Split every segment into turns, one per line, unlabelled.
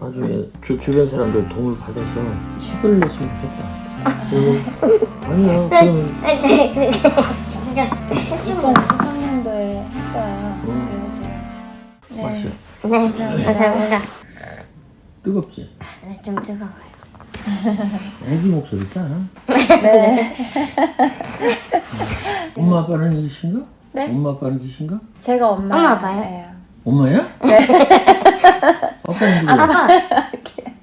나중에 주, 주변 사람들 도움을 받아서 책을 냈으면 좋겠다. 아니야
네, 제 그게 제가 했습니다.
2023년도에 했어요.
음.
그래서 지금 네.
마셔.
네, 감사합니다.
뜨겁지?
네, 좀 뜨거워요.
애기 목소리 있잖아.
네.
엄마 아빠는 계신가?
네?
엄마 아빠는 계신가?
제가 엄마.
엄마 아빠요?
예요.
엄마야? 네. 아빠는 누구야?
아빠,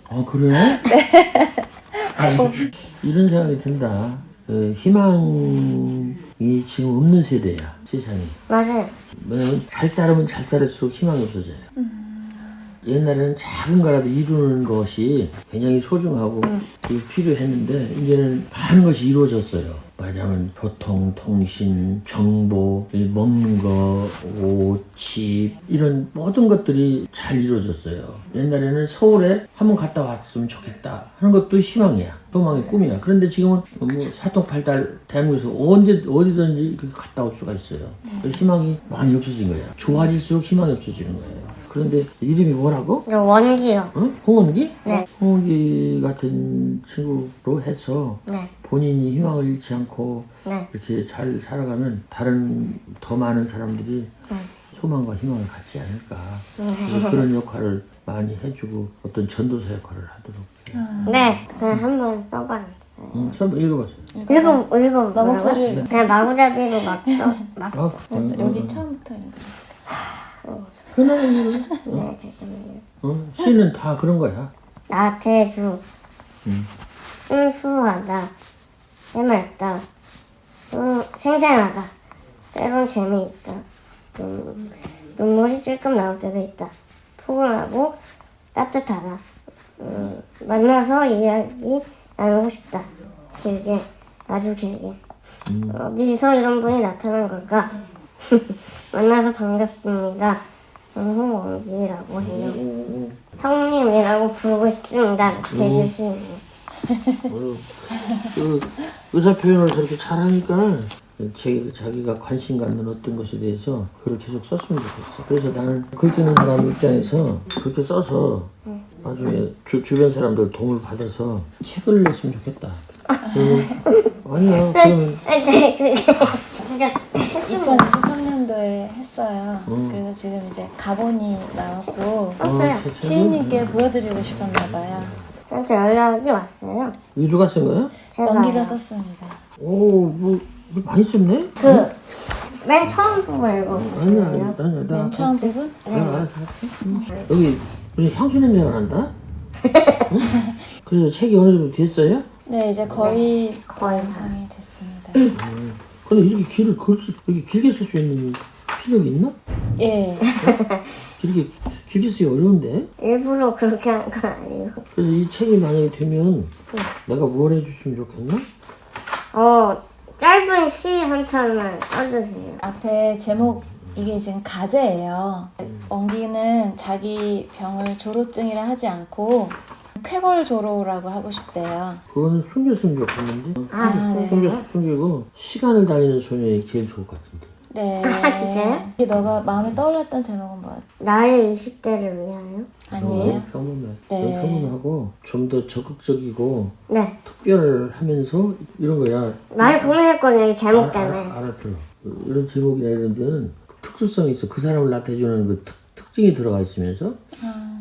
아 그래? 네. 이런 생각이 든다. 어, 희망이 지금 없는 세대야 세상이.
맞아요.
왜냐면 잘 살면 잘 살을수록 희망이 없어져요. 옛날에는 작은 거라도 이루는 것이 굉장히 소중하고 그게 필요했는데 이제는 많은 것이 이루어졌어요. 말하자면 교통, 통신, 정보, 이 먹는 거, 옷, 집 이런 모든 것들이 잘 이루어졌어요. 옛날에는 서울에 한번 갔다 왔으면 좋겠다 하는 것도 희망이야. 소망의 꿈이야. 그런데 지금은 뭐 사통팔달 대한민국에서 언제 어디든지 갔다 올 수가 있어요. 그 희망이 많이 없어진 거야. 좋아질수록 희망이 없어지는 거예요. 그런데 이름이 뭐라고?
저 원기요.
어? 홍원기?
네.
홍원기 같은 친구로 해서
네,
본인이 희망을 잃지 않고
네,
이렇게 잘 살아가면 다른 더 많은 사람들이
네.
소망과 희망을 갖지 않을까. 그래서 그런 역할을 많이 해주고 어떤 전도사 역할을 하도록.
네. 그냥 한번 써봤어요.
응, 처음 읽어봤어.
읽어, 읽어.
너 목소리를
그냥 마구잡이로 막 써, 막
아,
써.
응, 응,
여기
응.
처음부터 읽어.
일로.
네, 잠깐만요.
어? 시는 다 그런 거야.
나태주,
음.
순수하다, 해맑다, 음, 생생하다, 때론 재미있다, 음, 눈물이 찔끔 나올 때도 있다, 푸근하고 따뜻하다, 음, 만나서 이야기 나누고 싶다, 길게, 아주 길게. 어디서 이런 분이 나타난 걸까? 만나서 반갑습니다. 홍원기라고 해요. 형님이라고 부르고 싶습니다. 대주시는
어, 그 의사 표현을 저렇게 잘하니까 제, 자기가 관심 갖는 어떤 것에 대해서 글을 계속 썼으면 좋겠어. 그래서 나는 글 쓰는 사람 입장에서 그렇게 써서 나중에 주, 주변 사람들 도움을 받아서 책을 냈으면 좋겠다. 그리고 아니야 그러면
제 그게 제가 했 습니다.
2023년도에 했어요. 그래서 지금 이제 가본이 나왔고
썼어요.
어, 책- 책을?
시인님께 보여드리고 싶었나 봐요.
저한테 연락이 왔어요.
누가 쓴 거야?
제가
연기가 썼습니다.
오, 뭐, 뭐 많이 썼네?
그맨 처음 보고 읽은
아니야,
나맨 처음 부분?
알아서 할게. 여기 무슨 향수 냄새가 난다? 응? 그래서 책이 어느 정도 됐어요?
네, 이제 거의
거의
완성이 됐습니다.
근데 이렇게 길을 글 수, 이렇게 길게 쓸 수 있는 필요가 있나?
예.
길게 길게 쓰기 어려운데.
일부러 그렇게 한 건 아니에요.
그래서 이 책이 만약에 되면 내가 뭘 해줬으면 좋겠나?
어 짧은 시 한 편만 써주세요.
앞에 제목 이게 지금 가제예요. 원기는 자기 병을 조로증이라 하지 않고 쾌걸 조로라고 하고 싶대요.
그거는 숨겼으면 좋겠는데.
아
네.
진짜요?
숨겨 숨기고 시간을 달리는 소녀이 제일 좋을 것 같은데.
네.
아, 진짜요?
이게 너가 마음에 떠올랐던 제목은 뭐
나의 20대를 위하여?
아니에요?
평범해.
네.
평범하고 좀 더 적극적이고
네.
특별하면서 이런 거야.
많이 고민했거든요 이 제목 때문에.
알아, 알아들어. 이런 제목이나 이런 데는 그 특수성이 있어. 그 사람을 나타내주는 그 특, 특징이 들어가 있으면서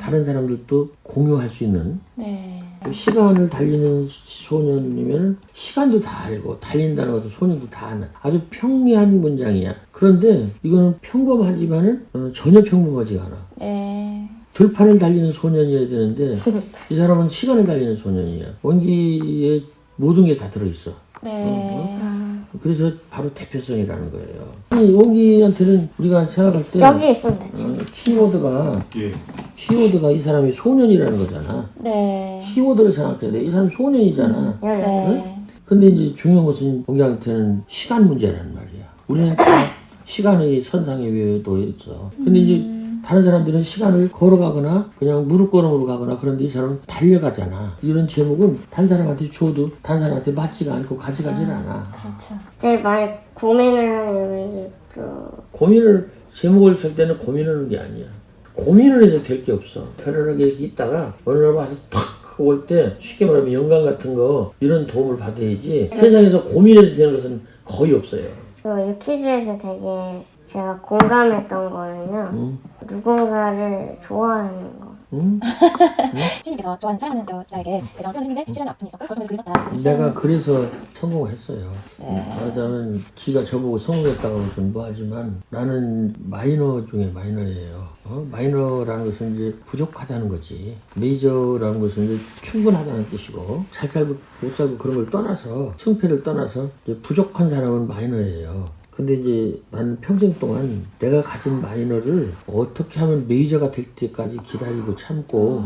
다른 사람들도 공유할 수 있는
네.
시간을 달리는 소년이면 시간도 다 알고 달린다는 것도 소년도 다 아는 아주 평이한 문장이야. 그런데 이거는 평범하지만은 어, 전혀 평범하지가 않아.
네.
들판을 달리는 소년이어야 되는데 이 사람은 시간을 달리는 소년이야. 원기에 모든 게 다 들어있어.
네.
그래서 바로 대표성이라는 거예요. 이 원기한테는 우리가 생각할 때
여기 있습니다.
어, 키워드가
예.
키워드가 이 사람이 소년이라는 거잖아.
네.
키워드를 생각해야 돼. 이 사람 소년이잖아.
여기.
네.
근데 이제 중요한 것은 원기한테는 시간 문제라는 말이야. 우리는 다 시간의 선상에 위에도 있어. 근데 이제 다른 사람들은 시간을 걸어가거나 그냥 무릎 걸음으로 가거나 그런데 이 사람은 달려가잖아. 이런 제목은 다른 사람한테 줘도 다른 사람한테 맞지가 않고 가져가질 않아.
그렇죠.
제일 많이 고민을 하는 또
고민을 제목을 줄 때는 고민하는 게 아니야. 고민을 해서 될 게 없어. 편안하게 이렇게 있다가 어느 날 와서 탁 올 때 쉽게 말하면 영감 같은 거 이런 도움을 받아야지 세상에서 고민해서 되는 것은 거의 없어요.
그 유퀴즈에서 되게 제가 공감했던 거는요.
응?
누군가를 좋아하는 거.
응?
시님께서 좋아하는 사랑하는 여자에게 애정을 표현했는데 실현의 아픔이 있었고 그걸 통해서 글을 썼다.
내가 그래서 성공했어요.
네.
말하자면 지가 저보고 성공했다고 무슨 뭐하지만 나는 마이너 중에 마이너예요. 어? 마이너라는 것은 이제 부족하다는 거지. 메이저라는 것은 이제 충분하다는 뜻이고 잘 살고 못 살고 그런 걸 떠나서 승패를 떠나서 이제 부족한 사람은 마이너예요. 근데 이제 나는 평생 동안 내가 가진 마이너를 어떻게 하면 메이저가 될 때까지 기다리고 참고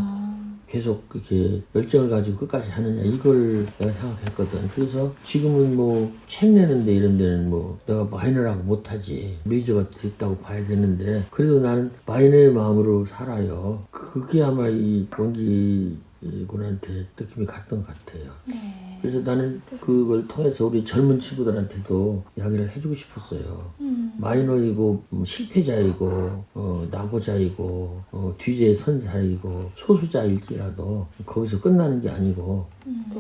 계속 그렇게 열정을 가지고 끝까지 하느냐 이걸 내가 생각했거든. 그래서 지금은 뭐 책 내는데 이런 데는 뭐 내가 마이너라고 못하지 메이저가 됐다고 봐야 되는데 그래도 나는 마이너의 마음으로 살아요. 그게 아마 이 원기 군한테 느낌이 갔던 것 같아요.
네.
그래서 나는 그걸 통해서 우리 젊은 친구들한테도 이야기를 해주고 싶었어요.
음.
마이너이고 음, 실패자이고 어, 낙오자이고 어, 뒤에 선사이고 소수자일지라도 거기서 끝나는 게 아니고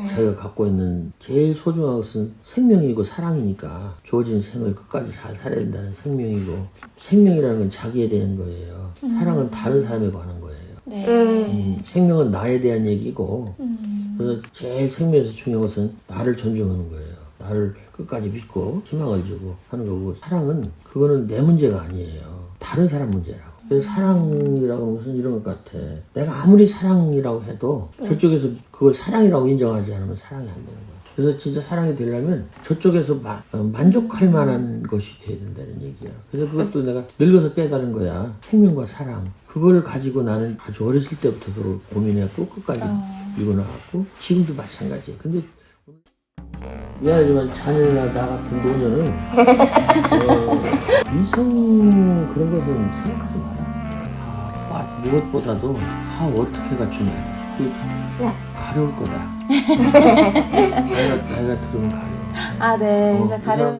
자기가 갖고 있는 제일 소중한 것은 생명이고 사랑이니까 주어진 생을 끝까지 잘 살아야 된다는 생명이고 생명이라는 건 자기에 대한 거예요. 사랑은 다른 사람에 관한 거예요.
네.
음, 생명은 나에 대한 얘기고
음.
그래서 제일 생명에서 중요한 것은 나를 존중하는 거예요. 나를 끝까지 믿고 희망을 주고 하는 거고 사랑은 그거는 내 문제가 아니에요. 다른 사람 문제라고. 그래서 사랑이라고 하는 것은 이런 것 같아. 내가 아무리 사랑이라고 해도 저쪽에서 그걸 사랑이라고 인정하지 않으면 사랑이 안 되는 거야. 그래서 진짜 사랑이 되려면 저쪽에서 마- 어, 만족할 만한 것이 돼야 된다는 얘기야. 그래서 그것도 내가 늙어서 깨달은 거야. 생명과 사랑. 그걸 가지고 나는 아주 어렸을 때부터 고민해갖고 끝까지 이루어 나갔고 지금도 마찬가지야. 근데 미안하지만 자네나 나 같은 노년은 어, 이성 그런 것은 생각하지 마라. 아, 빠- 무엇보다도 아 어떻게가 중요하다. 그
네.
가려울 거다. 나이가, 나이가 들으면 가려.
아, 네.
어,
이제 가려.